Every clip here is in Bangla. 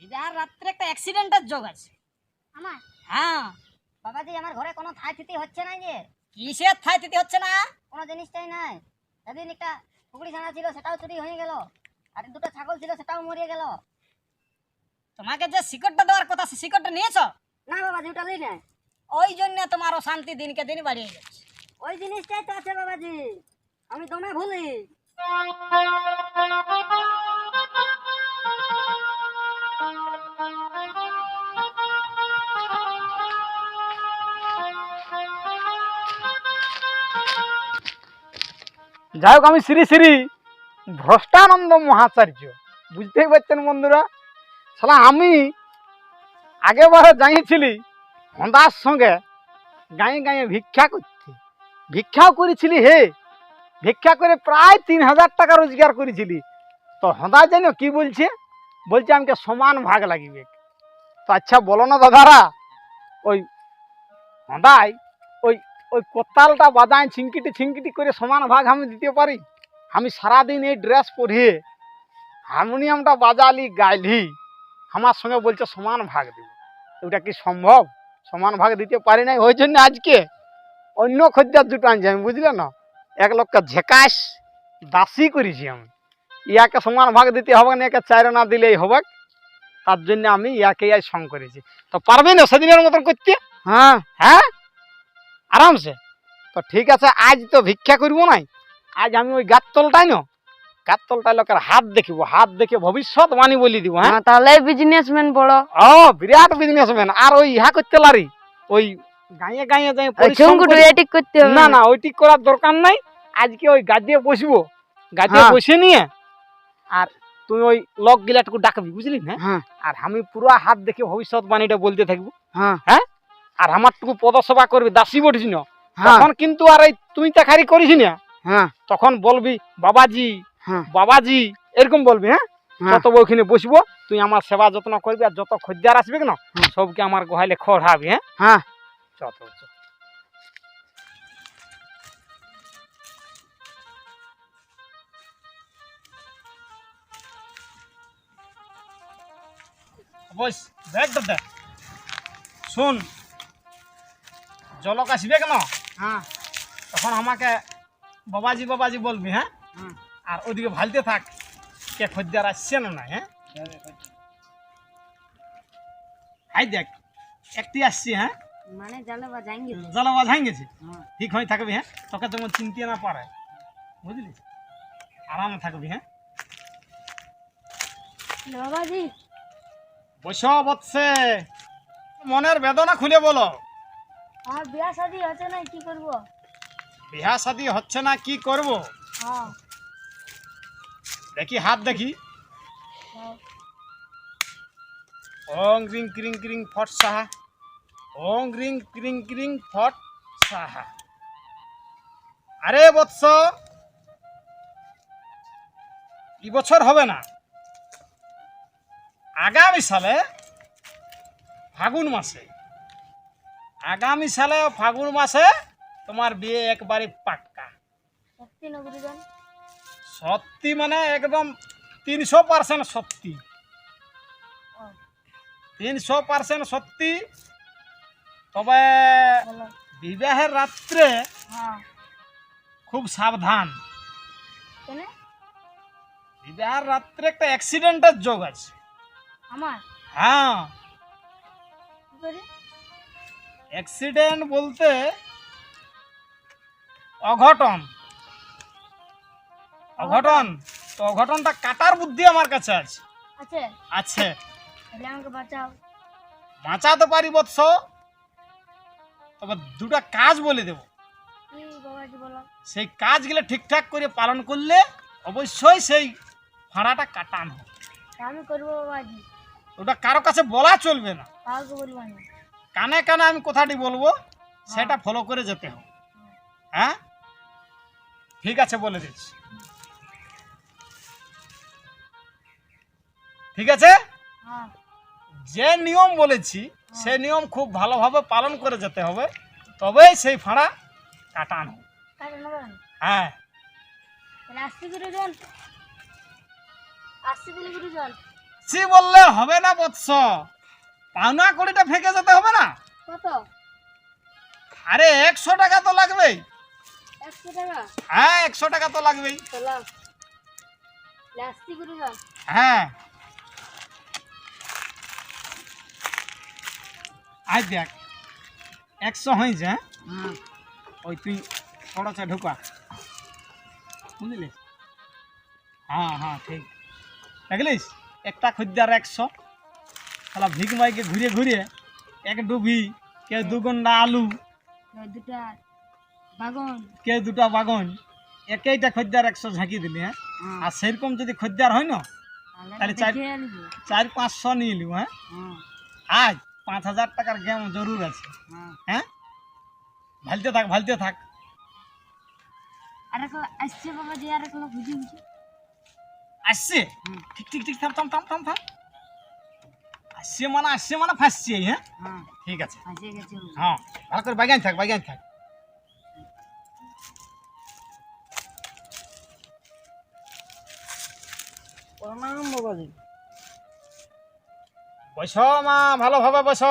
বিবাহের রাত্রে একটা অ্যাক্সিডেন্টের যোগ আছে। আমার? হ্যাঁ। বাবাজি আমার ঘরে কোনো থাই থিতি হচ্ছে না যে। কিসের থাই তিতি হচ্ছে না? কোনো জিনিসটাই নাই। সেদিন একটা কুকুরি ছানা ছিল সেটাও চুরি হয়ে গেল। আর দুটো ছাগল ছিল সেটাও মরিয়ে গেল। তোমাকে যে শিকড়টা দেওয়ার কথা সে শিকড়টা নিয়েছো? না বাবাজি ওটা লিই নাই ওই জন্য তোমার অশান্তি দিনকে দিন বাড়িয়ে যাচ্ছে ওই জিনিসটাই তো আছে বাবাজি। আমি তোমায় ভুলি। যাই হোক আমি শ্রী শ্রী ভ্রষ্টানন্দ মহাচার্য। বুঝতেই পারছেন বন্ধুরা? শালা, আমি আগেবারে জানিয়েছিলি, হন্দার সঙ্গে গাঁয়ে গাঁয়ে ভিক্ষা করতে। ভিক্ষাও করেছিলি হে। ভিক্ষা করে প্রায় তিন হাজার টাকা রোজগার করেছিলি। তো হন্দা জানো কি বলছে? বলছে, আমাকে সমান ভাগ লাগিবে। তো আচ্ছা বলো না দাদারা, ওই হন্দাই ওই কোতালটা বাজায় ছিঙ্কিটি ছিঙ্কিটি করে সমান ভাগ আমি দিতে পারি। আমি সারাদিন এই ড্রেস পরিয়ে হারমোনিয়ামটা বাজালি গাইলি আমার সঙ্গে বলছে সমান ভাগ দিব। ওটা কি সম্ভব? সমান ভাগ দিতে পারি নাই? ওই জন্য আজকে অন্য খদ্দের দুটো আনছি আমি বুঝলে না? এক লোককে ঝেকাস দাসি করেছি আমি। ইয়াকে সমান ভাগ দিতে হবে না একে চার না দিলেই হবে। তার জন্য আমি ইয়াকে ইয়াই সং করেছি। তো পারবে না সেদিনের মতন করতে? হ্যাঁ। হ্যাঁ? আরামসে। তো ঠিক আছে আজ তো ভিক্ষা করব নাই। আজ আমি ওই গাততলটাই না। গাততলটাই লোকের হাত দেখিব হাত দেখে ভবিষ্যৎ বাণী বলি দিব হ্যাঁ? তাহলে বিজনেসম্যান বড়। ও বিরাট বিজনেসম্যান আর ওই ইহা করতে লারি। ওই গাঁয়ে গাঁয়ে যাই করি। করতে হবে। না না ওইটি করার দরকার নাই। আজকে ওই গাদিয়ে বসবো। গাদিয়ে হ্যাঁ। বসে নিয়ে আর তুই ওই লক গিলাটুকু ডাকবি বুঝলি? না হ্যাঁ। আর আমি পুরো হাত দেখে ভবিষ্যৎ বাণীটা বলতে থাকব। হ্যাঁ। হ্যাঁ? আর আমারটুকু পদসভা করবি দাসী বটিস না হ্যাঁ তখন কিন্তু আর এই তুই তাকারি করিস না হ্যাঁ তখন বলবি বাবাজি হ্যাঁ। বাবাজি এরকম বলবি হ্যাঁ। যত ওইখানে বসবো তুই আমার সেবা যত্ন করবি আর যত খদ্দার আসবে না সবকে আমার গোহাইলে খড়াবি হ্যাঁ হ্যাঁ। যত চ। বস দেখ দাদা শুন জলক আসবে কেন? হ্যাঁ। তখন আমাকে বাবাজি বাবাজি বলবি হ্যাঁ। আর ওদিকে ভালতে থাক কে খদ্দার আসছে না নাই হ্যাঁ? হাই দেখ একটি আসছি হ্যাঁ? মানে যাইঙ্গে হয়ে। ঠিক হয়ে থাকবি হ্যাঁ? তোকে চিনতে না পারে বুঝলি? আরামে থাকবি হ্যাঁ? বাবাজি। বস বৎসে মনের বেদনা খুলে বলো। আমার বিয়া শাদি হচ্ছে না কি করব? বিহা শাদি হচ্ছে না কি করব? হ্যাঁ। দেখি হাত দেখি। হ্যাঁ। ওং রিং ক্রিং ক্রিং ফট সাহা। ওং রিং ক্রিং ক্রিং ফট সাহা। আরে বৎস এই বছর হবে না। আগামী সালে ফাগুন মাসে আগামী সালে ফাগুন মাসে তোমার বিয়ে একবারে পাক্কা। সত্যি না গুরুজন সত্যি মানে একদম তিনশো পার্সেন্ট সত্যি। তিনশো পার্সেন্ট সত্যি। তবে বিবাহের রাত্রে হ্যাঁ। খুব সাবধান। বিবাহের রাত্রে একটা অ্যাক্সিডেন্টের যোগ আছে। আমার? হ্যাঁ। অ্যাক্সিডেন্ট বলতে অঘটন। অঘটন? তো অঘটনটা কাটার বুদ্ধি আমার কাছে আছে। আছে? আছে। তাহলে আমাকে বাঁচাও। বাঁচাতে পারি বৎস। তবে দুটা কাজ বলে দেব। কি বাবাজি বলো? সেই কাজগুলো ঠিকঠাক করে পালন করলে অবশ্যই সেই ভাড়াটা কাটানো আমি করব বাবাজি। ওটা কারও কাছে বলা চলবে না। কাউকে বলব না। কানে কানে আমি কথাটি বলব সেটা ফলো করে যেতে হবে। হ্যাঁ? ঠিক আছে বলে দিচ্ছি। ঠিক আছে? হ্যাঁ। যে নিয়ম বলেছি সে নিয়ম খুব ভালোভাবে পালন করে যেতে হবে তবেই সেই ফাঁড়া কাটানো হ্যাঁ। বললে হবে না বৎস। পাওনা কড়িটা ফেঁকে যেতে হবে না? কত? আরে একশো টাকা তো লাগবেই। একশো টাকা? হ্যাঁ একশো টাকা তো লাগবেই। হ্যাঁ। আই দেখ একশো হয়েছে হ্যাঁ? হ্যাঁ ওই তুই খরচে ঢুকা। বুঝলি? হ্যাঁ হ্যাঁ ঠিক। দেখলিস? একটা খদ্দার একশো। তাহলে ভিক মাইকে ঘুরে ঘুরে এক ডুবি কেউ দু গন্ডা আলু দুটা বাগন। কেউ দুটা বাগন একইটা খদ্দার একশো ঝাঁকি দিলি হ্যাঁ? আর সেরকম যদি খদ্দার হয় না তাহলে চার চার পাঁচশো নিয়ে নিব হ্যাঁ? আজ পাঁচ হাজার টাকার গেম জরুর আছে হ্যাঁ। ভালতে থাক ভালতে থাক। আর আসছে বাবা যে আর কোনো বুঝি আসছে? ঠিক ঠিক ঠিক থাম থাম থাম থাম থাম। আসছে মানে আসছে মানে ফাঁসছে হ্যাঁ? হ্যাঁ। ঠিক আছে। হ্যাঁ ভালো করে বাগান থাক বাগান থাক। প্রণাম বাবাজি। বস মা ভালোভাবে বস।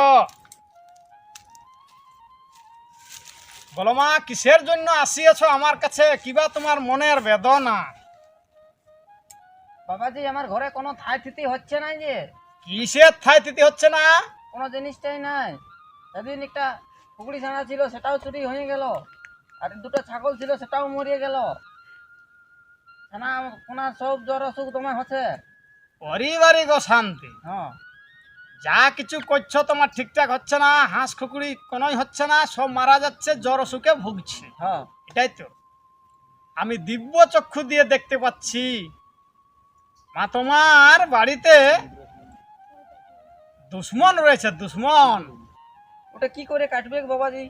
বলো মা কিসের জন্য আসিয়েছ আমার কাছে? কিবা তোমার মনের বেদনা? বাবাজি আমার ঘরে কোনো থাই থিতি হচ্ছে না যে। কিসের থাই তিতি হচ্ছে না? কোনো জিনিসটাই নাই। সেদিন একটা পুকুরি ছানা ছিল সেটাও চুরি হয়ে গেল। আর দুটো ছাগল ছিল সেটাও মরিয়ে গেল। ছানা কোনার সব জ্বর অসুখ তোমার হচ্ছে। পারিবারিক অশান্তি। হ্যাঁ। যা কিছু করছ তোমার ঠিকঠাক হচ্ছে না হাঁস খুকুড়ি কোনোই হচ্ছে না সব মারা যাচ্ছে জ্বর অসুখে ভুগছে। হ্যাঁ। এটাই তো। আমি দিব্য চক্ষু দিয়ে দেখতে পাচ্ছি। মা তোমার বাড়িতে দুশ্মন রয়েছে দুশ্মন। ওটা কি করে কাটবে বাবাজি?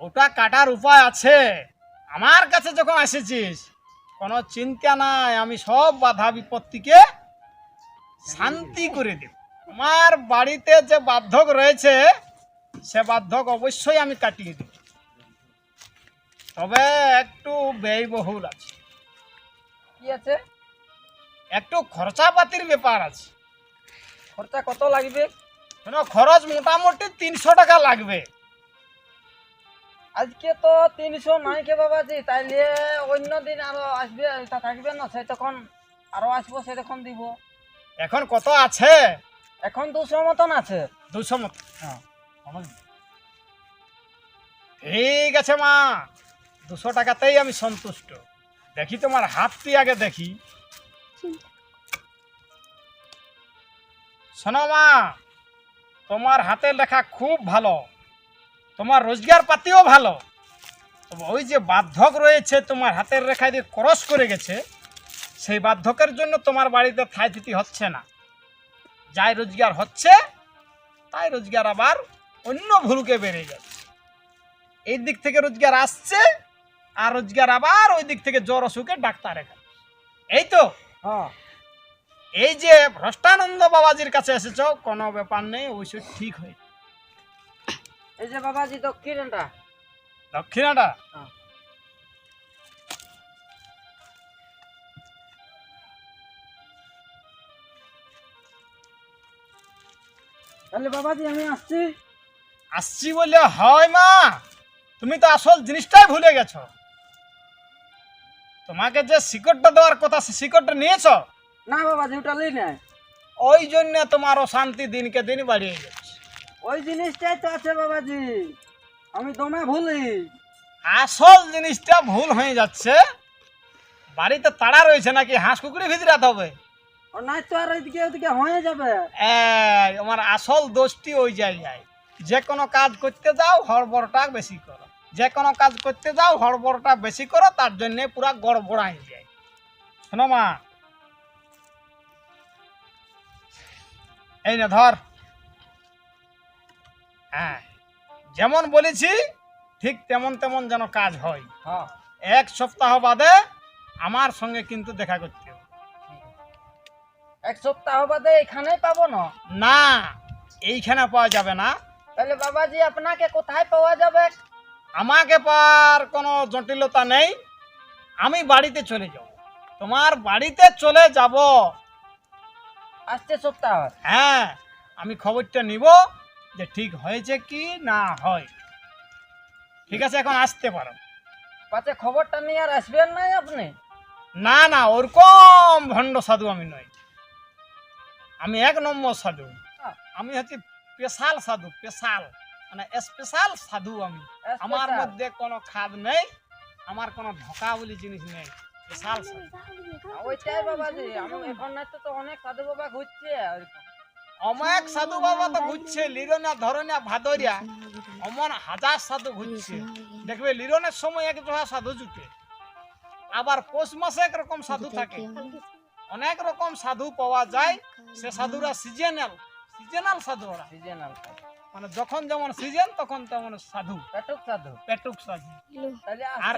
ওটা কাটার উপায় আছে। আমার কাছে যখন এসেছিস কোনো চিন্তা নাই আমি সব বাধা বিপত্তিকে শান্তি করে দেব। আমার বাড়িতে যে বাধ্যক রয়েছে সে বাধ্যক অবশ্যই আমি কাটিয়ে দেব। তবে একটু ব্যয়বহুল আছে। কি আছে? একটু খরচাপাতির ব্যাপার আছে। খরচা কত লাগবে? কেন খরচ মোটামুটি তিনশো টাকা লাগবে। আজকে তো তিনশো নাই কে বাবাজি তাইলে অন্য দিন আরও আসবে তা থাকবে না সে তখন আরও আসব সে তখন দিব। এখন কত আছে? এখন দুশো মতন আছে। দুশো মতন হ্যাঁ। ঠিক আছে মা দুশো টাকাতেই আমি সন্তুষ্ট। দেখি তোমার হাতটি আগে দেখি। শোনো মা, তোমার হাতের লেখা খুব ভালো, তোমার রোজগার পাতিও ভালো। তবে ওই যে বাধ্যক রয়েছে তোমার হাতের রেখায় দিয়ে ক্রস করে গেছে, সেই বাধ্যকের জন্য তোমার বাড়িতে থাই থিতি হচ্ছে না। যাই রোজগার হচ্ছে, তাই রোজগার আবার অন্য ভুলকে বেড়ে যাচ্ছে এই দিক থেকে রোজগার আসছে, আর রোজগার আবার ওই দিক থেকে জ্বর অসুখে ডাক্তার এখানে। এই তো? হ্যাঁ। এই যে ভ্রষ্টানন্দ বাবাজির কাছে এসেছ কোনো ব্যাপার নেই ওইসব ঠিক হয়ে এই যে বাবাজি দক্ষিণটা দক্ষিণাটা হ্যাঁ। তাহলে বাবাজি আমি আসছি। আসছি বললে হয় মা। তুমি তো আসল জিনিসটাই ভুলে গেছো। তোমাকে যে শিকড়টা দেওয়ার কথা সে শিকড়টা নিয়েছো? না বাবাজি ওটা লই না। ওই জন্য তোমার অশান্তি দিনকে দিন বাড়িয়ে যাচ্ছে ওই জিনিসটাই তো আছে বাবাজি আমি দমে ভুলি। আসল জিনিসটা ভুল হয়ে যাচ্ছে। বাড়িতে তাড়া রয়েছে নাকি হাঁস কুকুরি ভিতরাতে হবে? ও নাই তো আর ওইদিকে ওইদিকে হয়ে যাবে। এই, আমার আসল দোষটি ওই জায়গায়। যে কোনো কাজ করতে যাও হড়বড়টা বেশি করো। যে কোনো কাজ করতে যাও হড়বড়টা বেশি করো তার জন্য পুরা গড়বড়াই যায়। শোনো মা এই না ধর। হ্যাঁ যেমন বলেছি ঠিক তেমন তেমন যেন কাজ হয়। হ্যাঁ। এক সপ্তাহ বাদে আমার সঙ্গে কিন্তু দেখা করতে এক সপ্তাহ বাদে এখানেই পাবো না? না এইখানে পাওয়া যাবে না। তাহলে বাবাজি আপনাকে কোথায় পাওয়া যাবে? আমাকে পার কোনো জটিলতা নেই। আমি বাড়িতে চলে যাব। তোমার বাড়িতে চলে যাব আসছে সপ্তাহ। হ্যাঁ আমি খবরটা নিব যে ঠিক হয়েছে কি না হয়। ঠিক আছে এখন আসতে পারো। পাছে খবরটা নিয়ে আর আসবেন নাই আপনি? না না ওরকম ভণ্ড সাধু আমি নই। আমি এক নম্বর সাধু। আমি হচ্ছে স্পেশাল সাধু স্পেশাল। মানে স্পেশাল সাধু আমি। আমার মধ্যে কোনো খাদ নেই আমার কোনো ধোকা বলি জিনিস নেই। স্পেশাল সাধু ওইটাই বাবাজি আমি এখন না তো অনেক সাধু বাবা ঘুরছে। অনেক সাধু বাবা তো ঘুরছে লিরনা ধরনা ভাদরিয়া। অমন হাজার সাধু ঘুরছে। দেখবে লিরনের সময় এক জোড়া সাধু জুটে। আবার পৌষ মাসে একরকম সাধু থাকে। অনেক রকম সাধু পাওয়া যায় সে সাধুরা সিজনাল সিজনাল সাধু ওরা। সিজনাল মানে যখন যেমন সিজন তখন তেমন সাধু। পেটুক সাধু। পেটুক সাধু। আর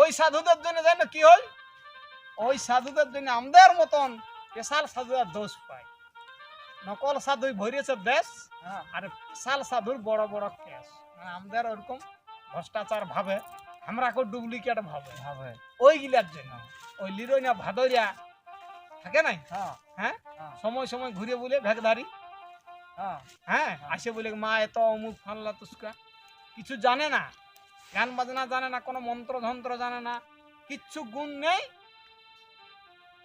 ওই সাধুদের জন্য জানো কি হয় ওই সাধুদের জন্য আমাদের মতন স্পেশাল সাধুরা দোষ পায়। নকল সাধুই ভরিয়েছে দেশ হ্যাঁ। আর বিশাল সাধুর বড় বড় কেস। মানে আমাদের ওরকম ভ্রষ্টাচার ভাবে আমরা কেউ ডুপ্লিকেট ভাবে। ভাবে। ওইগুলার জন্য। ওই লিরোনা ভাদরিয়া থাকে নাই? হ্যাঁ। হ্যাঁ? হ্যাঁ। সময় সময় ঘুরে বলে ভেগধারি হ্যাঁ। হ্যাঁ আসে বলে মা এত অমুক ফানলা তুস্কা। কিছু জানে না। গান বাজনা জানে না কোনো মন্ত্র যন্ত্র জানে না। কিচ্ছু গুণ নেই।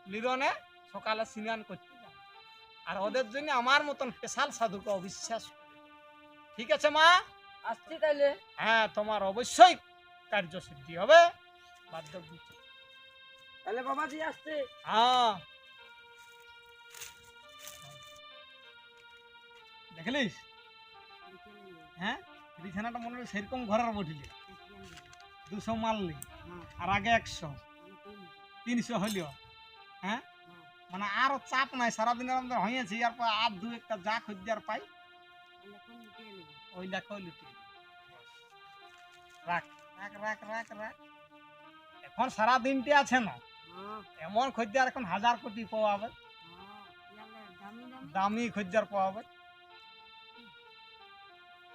লিরনে সকালে স্নান করতে যায় আর ওদের জন্য আমার মতন স্পেশাল সাধুকে অবিশ্বাস। ঠিক আছে মা? আসছি তাইলে। হ্যাঁ তোমার অবশ্যই কার্য সিদ্ধি হবে। বাধ্য। তাহলে বাবাজি আসছে। হ্যাঁ। দেখলিস? হ্যাঁ? বিছানাটা মনে হয় সেরকম ঘরের বঠিলে দুশো মারলি। আর আগে একশো। তিনশো হইলিও। হ্যাঁ? মানে আরও চাপ নাই সারাদিনের আমাদের হয়েছে আর পর আর দু একটা যা খদ্যার পাই। ওই লেখা লুটি রাখ রাখ রাখ রাখ রাখ। এখন সারা দিনটি আছে না? এমন খদ্যার এখন হাজার কোটি পাওয়া পাওয়াবে। দামি খদ্যার পাওয়াবে।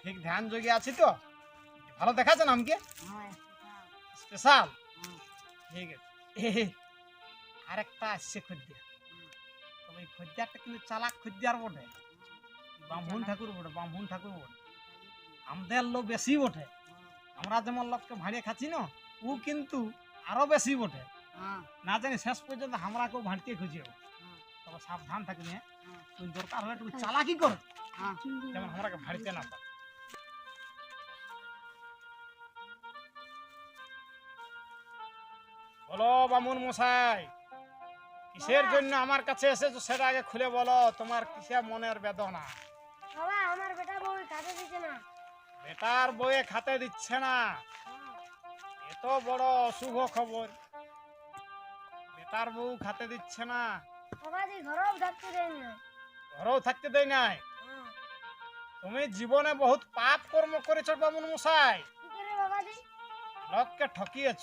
ঠিক ধ্যান যোগে আছি তো? ভালো দেখাচ্ছেন আমাকে? স্পেশাল? ঠিক আছে। আরেকটা আসছে খদ্যার তবে এই খদ্যারটা কিন্তু চালাক খদ্যার বটে। ব্রাহ্মণ ঠাকুর বটে ব্রাহ্মণ ঠাকুর বটে। আমাদের লোক বেশি বটে। আমরা যেমন লোককে ভাড়িয়ে খাচ্ছি না ও কিন্তু আরও বেশি বটে। না জানি শেষ পর্যন্ত আমরা কেউ ভাঁড়তে খুঁজে তবে সাবধান থাকবি। হ্যাঁ। তুই দরকার হলে একটু চালাকি কর। যেমন আমরাকে ভাড়িতে না পারে বলো বামুন মশাই। কিসের জন্য আমার কাছে এসেছ সেটা আগে খুলে বলো তোমার কিসের মনের বেদনা? বাবা আমার বেটা বউ কাজে দিচ্ছে না। বেটার বইয়ে খাতে দিচ্ছে না। এত বড় অশুভ খবর। বেটার বউ খাতে দিচ্ছে না। বাবাজি ঘরেও থাকতে দেয় না। ঘরেও থাকতে দেয় নাই? হ্যাঁ। তুমি জীবনে বহুত পাপ কর্ম করেছ বামুন মশাই। লোককে ঠকিয়েছ।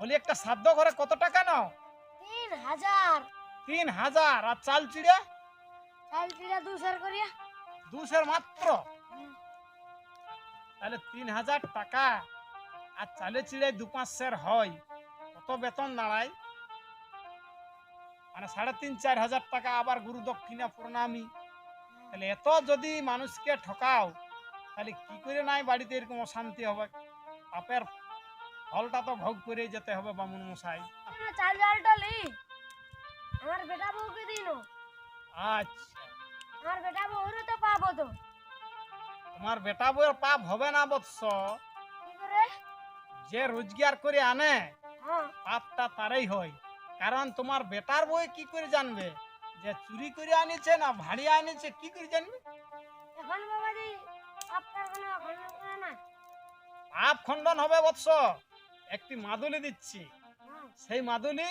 বলি একটা সাধ্য ঘরে কত টাকা নাও? তিন হাজার। তিন হাজার। আর চাল চিড়ে? চাল পিড়া দুসার করিয়া। দুশের মাত্র? তাহলে তিন হাজার টাকা। আর চালে চিড়ে দু পাঁচ সের হয়। কত বেতন দাঁড়ায়? মানে সাড়ে তিন চার হাজার টাকা আবার গুরু দক্ষিণা প্রণামী। তাহলে এত যদি মানুষকে ঠকাও তাহলে কি করে নাই বাড়িতে এরকম অশান্তি হবে? পাপের ফলটা তো ভোগ করে যেতে হবে বামুন মশাই। না, চাল জালটা লি। আমার বেটা বউকে দিন আচ্ছা। আমার বেটা বউরও তো পাবো তো তোমার বেটা বউয়ের পাপ হবে না বৎস। যে রোজগার করে আনে হ্যাঁ। পাপটা তারই হয়। কারণ তোমার বেটার বই কি করে জানবে? যে চুরি করে আনিছে না ভাড়িয়ে আনিছে কি করে জানবে? এখন বাবাজি পাপ খণ্ডন হবে বৎস। একটি মাদুলি দিচ্ছি। সেই মাদুলি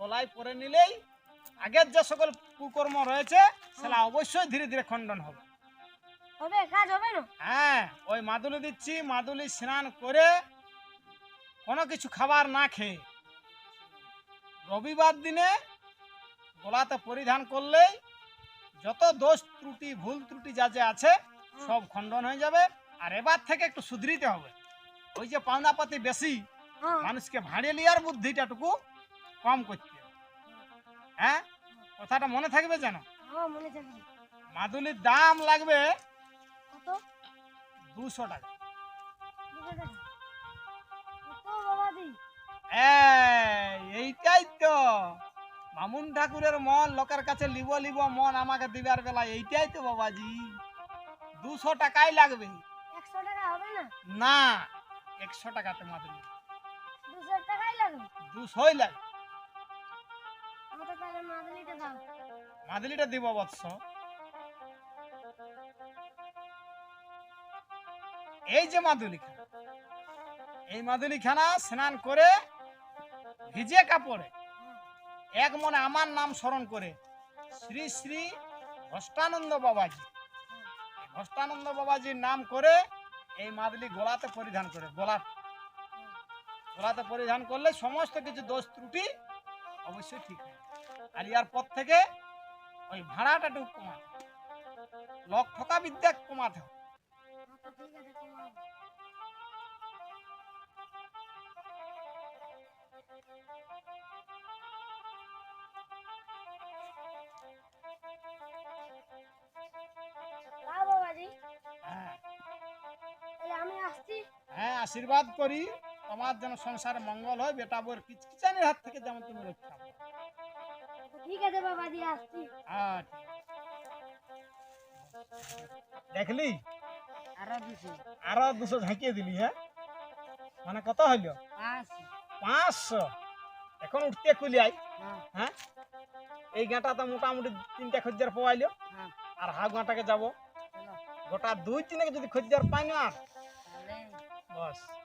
গলায় পরে নিলেই আগের যে সকল কুকর্ম রয়েছে সেটা অবশ্যই ধীরে ধীরে খণ্ডন হবে। হবে কাজ হবে না? হ্যাঁ ওই মাদুলি দিচ্ছি মাদুলি স্নান করে কোনো কিছু খাবার না খেয়ে রবিবার দিনে গলাতে পরিধান করলেই যত দোষ ত্রুটি ভুল ত্রুটি যা যা আছে সব খণ্ডন হয়ে যাবে। আর এবার থেকে একটু সুধরিতে হবে। ওই যে পাওনাপাতি বেশি হ্যাঁ। মানুষকে ভাড়িয়ে লিয়ার বুদ্ধিটাটুকু কম করতে। হ্যাঁ? কথাটা মনে থাকবে জানো হ্যাঁ মাদুলির দাম লাগবে দুশো টাকা। এইটাই তো। মামুন ঠাকুরের মন লোকের কাছে লিব লিব মন আমাকে দিবার বেলা এইটাই তো বাবাজি। দুশো টাকাই লাগবে। একশো টাকা হবে না? না। একশো টাকাতে মাদুলি দুশো টাকাই লাগবে দুশোই লাগে আমাকে মাদুলিটা দিব বৎস এই যে মাদুলি এই মাদুলি খানা স্নান করে ভিজে কাপড়ে এক মনে আমার নাম স্মরণ করে শ্রী শ্রী ভষ্টানন্দ বাবাজি। ভষ্টানন্দ বাবাজির নাম করে এই মাদুলি গোলাতে পরিধান করে গোলা। গোলাতে পরিধান করলে সমস্ত কিছু দোষ ত্রুটি অবশ্যই ঠিক হয়। আর ইয়ার পর থেকে ওই ভাড়াটা একটু হবে। লক ঠকা বিদ্যা কমাতে হবে। হ্যাঁ। হ্যাঁ আশীর্বাদ করি। তোমার যেন সংসারে মঙ্গল হয় বেটা বউর কিচকিচানির হাত থেকে যেমন তুমি রক্ষা। ঠিক আছে বাবা বাবাজি আসছি। হ্যাঁ দেখলি? আরও দিছি আরও দুশো ঝাঁকিয়ে দিলি হ্যাঁ? মানে কত হইল? পাঁচশো। এখন উঠতে কুলি আই। হ্যাঁ। হ্যাঁ? এই গাঁটা তো মোটামুটি তিনটা খজ্জার পাইলো হ্যাঁ। আর হাফ গাঁটাকে যাব। গোটা দুই তিনকে যদি খজ্জার পাই না তাহলে বস